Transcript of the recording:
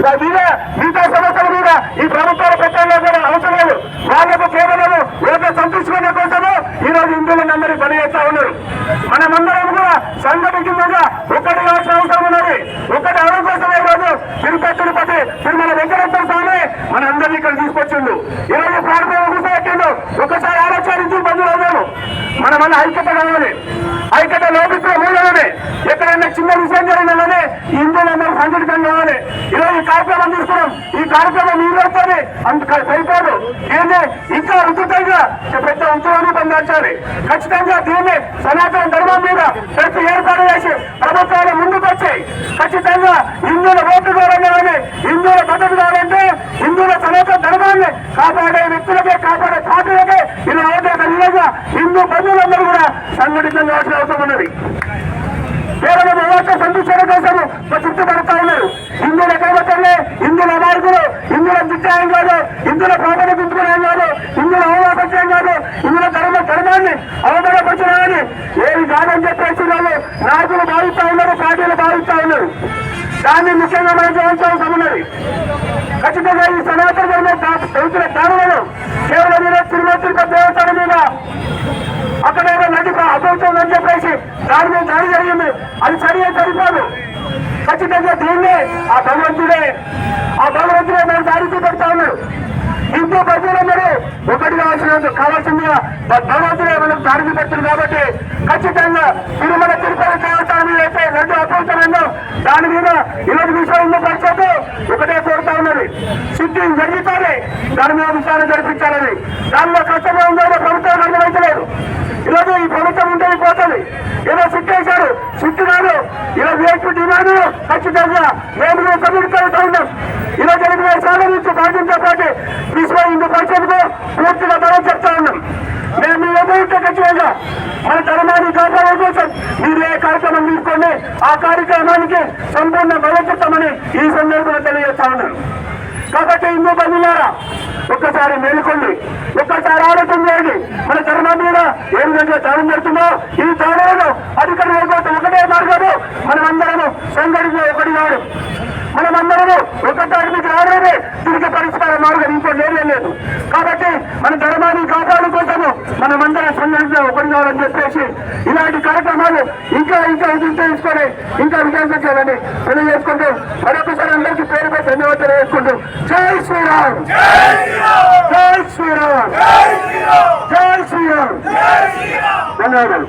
మీద మిగతా సమస్యల మీద ఈ ప్రభుత్వాలు పెట్టాలో కూడా అవసరం లేదు. వాళ్ళకు కేవలం ఏదో సంతృష్టికునే కోసము ఈ రోజు హిందువులను అందరూ పని చేస్తా ఉన్నారు. మనమందరం కూడా సంఘటితంగా ఒక్కటి కావాల్సిన అవసరం ఉన్నది. ఒక్కటి అవడం కోసమే ఈ రోజు తిరుపతి తిరుపతి తిరుమల మన ఐక్యత కావాలి ఐక్యత లోపిస్తున్న మూలమే ఎక్కడైనా చిన్న విషయం జరిగినలోనే హిందువులందరూ సంఘటితం కావాలి. ఈరోజు ఈ కార్యక్రమం తీసుకున్నాం. ఈ కార్యక్రమం నీళ్ళతోనే అంత సరిపోదు. దీన్ని ఇంకా ఉచితంగా పెద్ద ఉద్యోగాన్ని పొందాల్చాలి. ఖచ్చితంగా దీన్ని సనాతన ధర్మం మీద ప్రతి ఏర్పాటు చేసి ప్రభుత్వాలు ముందుకు వచ్చాయి ఖచ్చితంగా హిందువుల ఓటు కావాలని హిందువుల మద్దతు కావాలంటే హిందువుల సనాతన ధర్మాన్ని కాపాడే వ్యక్తులకే కాపాడే పార్టీలకే ఇలా ఓటే విధంగా హిందూ బంధువులందరూ కూడా సంఘటితంగా కావాల్సిన అవసరం ఉన్నది కేవలం వ్యవస్థ సంతోషాల కోసం చుట్టుపడతా ఉన్నారు. హిందువుల కైవతలే హిందువుల మార్గులు హిందువుల దిట్టాయం కాదు హిందువుల ప్రాపణ గుంతుకునేం కాదు హిందువుల అవమాపత్యం కాదు హిందువుల ధర్మ ధర్మాన్ని అవమానపరచడాన్ని ఏది కాదని చెప్పేసి వాళ్ళు నాయకులు భావిస్తా ఉన్నారు పార్టీలు భావిస్తా ఉన్నారు. దాన్ని ముఖ్యంగా మనం చేయాల్సిన ఉన్నది. ఖచ్చితంగా ఈ సనాతన ధర్మ పవిత్ర దారులను కేవలం ఈరోజు తిరుమల తిరుపతి దేవస్థానం మీద ప్రభుత్వం అభౌతుందని చెప్పేసి దాని మీద దాడి జరిగింది. అది సరి సరిపోదు. ఖచ్చితంగా దీన్నే ఆ భగవంతుడే ఆ భగవంతుడే మేము దాడి చూపెడతా ఉన్నాడు. హిందూ ప్రజలందరూ ఒకటి కావాల్సిన కావాల్సిందిగా భగవంతుడే మనకు దాడి చూపెడుతుంది కాబట్టి ఖచ్చితంగా తిరుమల తిరుపతి దేవస్థానం మీద అయితే రెండు అభౌతమైందో దాని మీద ఇలాంటి విషయం హిందూ ఒకటే కోరుతా ఉన్నది. సిద్ధి జరిగితేనే దాని మీద విచారణ జరిపించాలని. దానిలో కష్టంగా ఉందో ప్రభుత్వం అర్థమైతలేదు. ఈరోజు ఈ ప్రభుత్వం ఉంటే పోతుంది. ఏదో సిట్టేశారు సిట్టు కాదు. ఇలా వేసి డిమాండ్ ఖచ్చితంగా మేము కమ్యూనికేట్ ఉన్నాం ఇలా జరిగిన నుంచి భాగ్యంతో పాటు విశ్వ హిందూ పరిషత్కు పూర్తిగా బలం చెప్తా ఉన్నాం. మేము ఎవరితో ఖచ్చితంగా మన ధర్మాన్ని కాపాడే కోసం మీరు ఏ కార్యక్రమం తీసుకోండి ఆ కార్యక్రమానికి సంపూర్ణ బలం చెప్తామని ఈ సందర్భంగా తెలియజేస్తా ఉన్నాను కాబట్టి హిందూ బంధువులారా ఒక్కసారి మేలుకోండి. ఒక్కసారి ఆలోచన చేయండి. మన ధర్మం మీద ఏ విధంగా దానం జరుగుతుందో ఈ దానంలో అధికారులు అయిపోతే ఒకటే మార్గము మనమందరము సంఘటిత ఒకటి కాదు. మనమందరము ఒకటానికి రావడమే దీనికి పరిష్కార మార్గం. ఇంకో లేదే లేదు. కాబట్టి మన ధర్మాన్ని కాపాడు కోసము మనమందరం సంఘటిత ఒకటి కావాలని చెప్పేసి ఇలాంటి కార్యక్రమాలు ఇంకా ఇంకా ఎదురు తెలుసుకొని ఇంకా వికాసం చేయాలని తెలియజేసుకుంటూ మరొక ధన్యవాదాలు వేసుకుంటూ జై శ్రీరామ్. జై శ్రీరామ్. జై శ్రీరామ్. ధన్యవాదాలు.